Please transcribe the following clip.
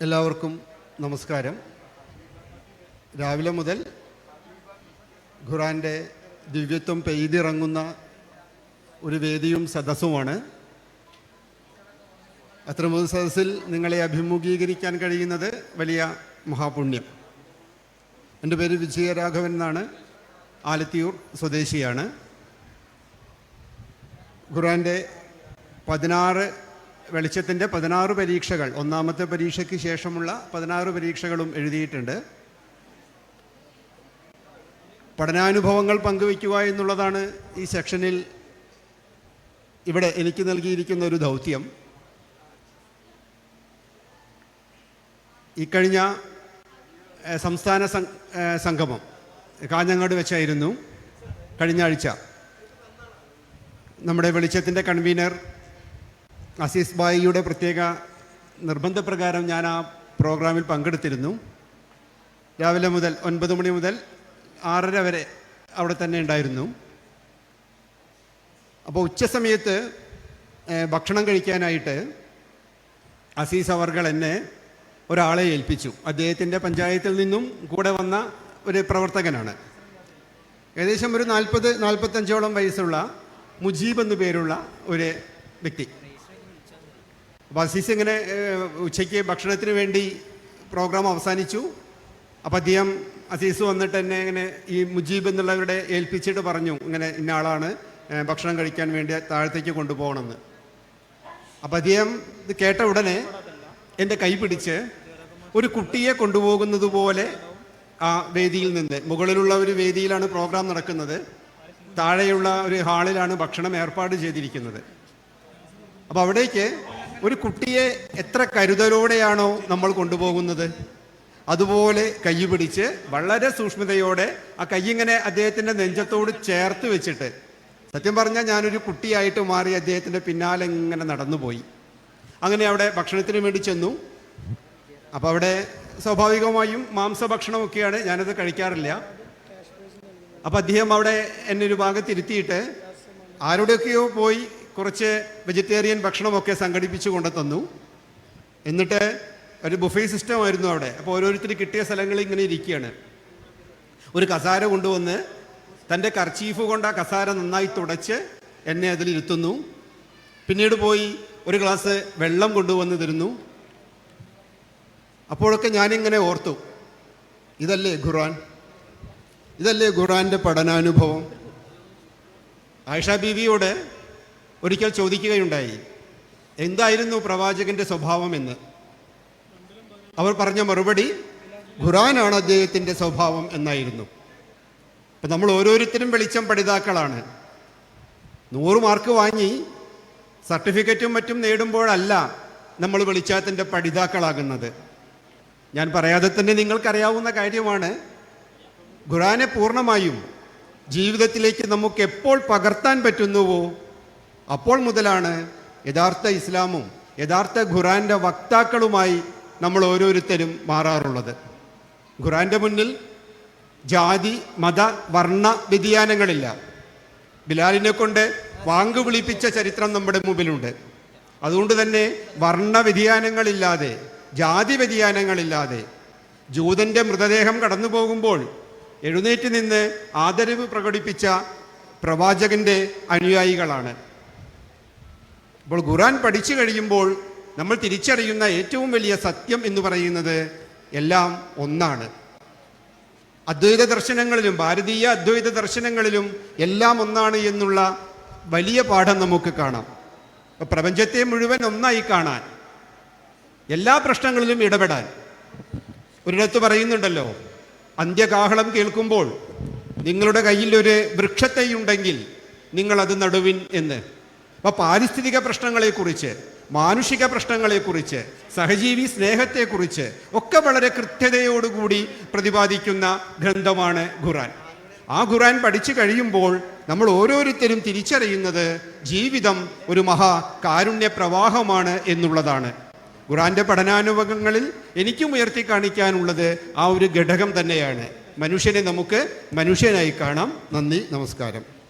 എല്ലാവർക്കും നമസ്കാരം. രാവിലെ മുതൽ ഖുറാന്റെ ദിവ്യത്വം പെയ്തിറങ്ങുന്ന ഒരു വേദിയും സദസ്സുമാണ്. അത്തരമൊരു സദസ്സിൽ നിങ്ങളെ അഭിമുഖീകരിക്കാൻ കഴിയുന്നത് വലിയ മഹാപുണ്യം. എന്റെ പേര് വിജയരാഘവൻ എന്നാണ്. ആലത്തിയൂർ സ്വദേശിയാണ്. ഖുറാന്റെ പതിനാറ് വെളിച്ചത്തിന്റെ പതിനാറ് പരീക്ഷകൾ ഒന്നാമത്തെ പരീക്ഷയ്ക്ക് ശേഷമുള്ള പതിനാറ് പരീക്ഷകളും എഴുതിയിട്ടുണ്ട്. പഠനാനുഭവങ്ങൾ പങ്കുവയ്ക്കുക എന്നുള്ളതാണ് ഈ സെക്ഷനിൽ ഇവിടെ എനിക്ക് നൽകിയിരിക്കുന്ന ഒരു ദൗത്യം. ഇക്കഴിഞ്ഞ സംസ്ഥാന സംഗമം കാഞ്ഞങ്ങാട് വെച്ചായിരുന്നു കഴിഞ്ഞ ആഴ്ച. നമ്മുടെ വെളിച്ചത്തിന്റെ കൺവീനർ അസീസ് ബായിയുടെ പ്രത്യേക നിർബന്ധപ്രകാരം ഞാൻ ആ പ്രോഗ്രാമിൽ പങ്കെടുത്തിരുന്നു. രാവിലെ മുതൽ ഒൻപത് മണി മുതൽ ആറര വരെ അവിടെ തന്നെ ഉണ്ടായിരുന്നു. അപ്പോൾ ഉച്ച സമയത്ത് ഏഹ്, ഭക്ഷണം കഴിക്കാനായിട്ട് അസീസ് അവർകൾ എന്നെ ഒരാളെ ഏൽപ്പിച്ചു. അദ്ദേഹത്തിന്റെ പഞ്ചായത്തിൽ നിന്നും കൂടെ വന്ന ഒരു പ്രവർത്തകനാണ്. ഏകദേശം ഒരു നാൽപ്പത് നാൽപ്പത്തഞ്ചോളം വയസ്സുള്ള മുജീബ് എന്നു പേരുള്ള ഒരു വ്യക്തി. അപ്പോൾ അസീസ് ഇങ്ങനെ ഉച്ചയ്ക്ക് ഭക്ഷണത്തിന് വേണ്ടി പ്രോഗ്രാം അവസാനിച്ചു. അപ്പോൾ അദ്ദേഹം അസീസ് വന്നിട്ട് എന്നെ ഇങ്ങനെ ഈ മുജീബ് എന്നുള്ളവരുടെ ഏൽപ്പിച്ചിട്ട് പറഞ്ഞു ഇങ്ങനെ ഇന്ന ആളാണ് ഭക്ഷണം കഴിക്കാൻ വേണ്ടി താഴത്തേക്ക് കൊണ്ടുപോകണമെന്ന്. അപ്പം അദ്ദേഹം ഇത് കേട്ട ഉടനെ എന്റെ കൈ പിടിച്ച് ഒരു കുട്ടിയെ കൊണ്ടുപോകുന്നത് പോലെ ആ വേദിയിൽ നിന്ന് മുകളിലുള്ള ഒരു വേദിയിലാണ് പ്രോഗ്രാം നടക്കുന്നത്. താഴെയുള്ള ഒരു ഹാളിലാണ് ഭക്ഷണം ഏർപ്പാട് ചെയ്തിരിക്കുന്നത്. അപ്പോൾ അവിടേക്ക് ഒരു കുട്ടിയെ എത്ര കരുതലോടെയാണോ നമ്മൾ കൊണ്ടുപോകുന്നത്? അതുപോലെ കൈ പിടിച്ച് വളരെ സൂക്ഷ്മതയോടെ ആ കൈ ഇങ്ങനെ അദ്ദേഹത്തിന്റെ നെഞ്ചത്തോട് ചേർത്ത് വെച്ചിട്ട് സത്യം പറഞ്ഞാൽ ഞാനൊരു കുട്ടിയായിട്ട് മാറി അദ്ദേഹത്തിന്റെ പിന്നാലെ ഇങ്ങനെ നടന്നുപോയി. അങ്ങനെ അവിടെ ഭക്ഷണത്തിന് വേണ്ടി ചെന്നു. അപ്പോൾ അവിടെ സ്വാഭാവികമായും മാംസഭക്ഷണമൊക്കെയാണ് ഞാനത് കഴിക്കാറില്ല. അപ്പം അദ്ദേഹം അവിടെ എന്നെ ഒരു ഭാഗത്തിരുത്തിയിട്ട് ആരുടെയൊക്കെയോ പോയി കുറച്ച് വെജിറ്റേറിയൻ ഭക്ഷണമൊക്കെ സംഘടിപ്പിച്ചു കൊണ്ട് തന്നു. എന്നിട്ട് ഒരു ബുഫേ സിസ്റ്റം ആയിരുന്നു അവിടെ. അപ്പോൾ ഓരോരുത്തർ കിട്ടിയ സ്ഥലങ്ങളിൽ ഇങ്ങനെ ഇരിക്കുകയാണ്. ഒരു കസാര കൊണ്ടുവന്ന് തന്റെ കർച്ചീഫ് കൊണ്ട് ആ കസാര നന്നായി തുടച്ച് എന്നെ അതിലിരുത്തുന്നു പിന്നീട് പോയി ഒരു ഗ്ലാസ് വെള്ളം കൊണ്ടുവന്ന് തരുന്നു. അപ്പോഴൊക്കെ ഞാനിങ്ങനെ ഓർത്തു ഇതല്ലേ ഖുർആൻ? ഇതല്ലേ ഖുർആന്റെ പഠനാനുഭവം? ആയിഷ ബീവിയോട് ഒരിക്കൽ ചോദിക്കുകയുണ്ടായി എന്തായിരുന്നു പ്രവാചകന്റെ സ്വഭാവം എന്ന്? അവർ പറഞ്ഞ മറുപടി ഖുറാനാണ് അദ്ദേഹത്തിന്റെ സ്വഭാവം എന്നായിരുന്നു. അപ്പം നമ്മൾ ഓരോരുത്തരും വെളിച്ചം പഠിതാക്കളാണ്. നൂറ് മാർക്ക് വാങ്ങി സർട്ടിഫിക്കറ്റും മറ്റും നേടുമ്പോഴല്ല നമ്മൾ വെളിച്ചത്തിന്റെ പഠിതാക്കളാകുന്നത്. ഞാൻ പറയാതെ തന്നെ നിങ്ങൾക്കറിയാവുന്ന കാര്യമാണ് ഖുറാനെ പൂർണമായും ജീവിതത്തിലേക്ക് നമുക്ക് എപ്പോൾ പകർത്താൻ പറ്റുന്നുവോ അപ്പോൾ മുതലാണ് യഥാർത്ഥ ഇസ്ലാമും യഥാർത്ഥ ഖുറാന്റെ വക്താക്കളുമായി നമ്മൾ ഓരോരുത്തരും മാറാറുള്ളത്. ഖുറാന്റെ മുന്നിൽ ജാതി മത വർണ വ്യതിയാനങ്ങളില്ല. ബിലാലിനെ കൊണ്ട് വാങ്ക് വിളിപ്പിച്ച ചരിത്രം നമ്മുടെ മുമ്പിലുണ്ട്. അതുകൊണ്ട് തന്നെ വർണ വ്യതിയാനങ്ങളില്ലാതെ ജാതി വ്യതിയാനങ്ങളില്ലാതെ ജൂതന്റെ മൃതദേഹം കടന്നു പോകുമ്പോൾ എഴുന്നേറ്റ് നിന്ന് ആദരവ് പ്രകടിപ്പിച്ച പ്രവാചകന്റെ അനുയായികളാണ്. അപ്പോൾ ഖുറാൻ പഠിച്ചു കഴിയുമ്പോൾ നമ്മൾ തിരിച്ചറിയുന്ന ഏറ്റവും വലിയ സത്യം എന്ന് പറയുന്നത് എല്ലാം ഒന്നാണ്. അദ്വൈത ദർശനങ്ങളിലും ഭാരതീയ അദ്വൈത ദർശനങ്ങളിലും എല്ലാം ഒന്നാണ് എന്നുള്ള വലിയ പാഠം നമുക്ക് കാണാം. പ്രപഞ്ചത്തെ മുഴുവൻ ഒന്നായി കാണാൻ എല്ലാ പ്രശ്നങ്ങളിലും ഇടപെടാൻ. ഒരിടത്ത് പറയുന്നുണ്ടല്ലോ അന്ത്യകാഹളം കേൾക്കുമ്പോൾ നിങ്ങളുടെ കയ്യിൽ ഒരു വൃക്ഷത്തൈയുണ്ടെങ്കിൽ നിങ്ങൾ അത് നടുവിൻ എന്ന്. അപ്പൊ പാരിസ്ഥിതിക പ്രശ്നങ്ങളെക്കുറിച്ച് മാനുഷിക പ്രശ്നങ്ങളെക്കുറിച്ച് സഹജീവി സ്നേഹത്തെക്കുറിച്ച് ഒക്കെ വളരെ കൃത്യതയോടുകൂടി പ്രതിപാദിക്കുന്ന ഗ്രന്ഥമാണ് ഖുറാൻ ആ ഖുറാൻ പഠിച്ചു കഴിയുമ്പോൾ നമ്മൾ ഓരോരുത്തരും തിരിച്ചറിയുന്നത് ജീവിതം ഒരു മഹാ കാരുണ്യ പ്രവാഹമാണ് എന്നുള്ളതാണ്. ഖുറാന്റെ പഠനാനുഭവങ്ങളിൽ എനിക്കും ഉയർത്തി കാണിക്കാനുള്ളത് ആ ഒരു ഘടകം തന്നെയാണ്. മനുഷ്യനെ നമുക്ക് മനുഷ്യനായി കാണാം. നന്ദി നമസ്കാരം.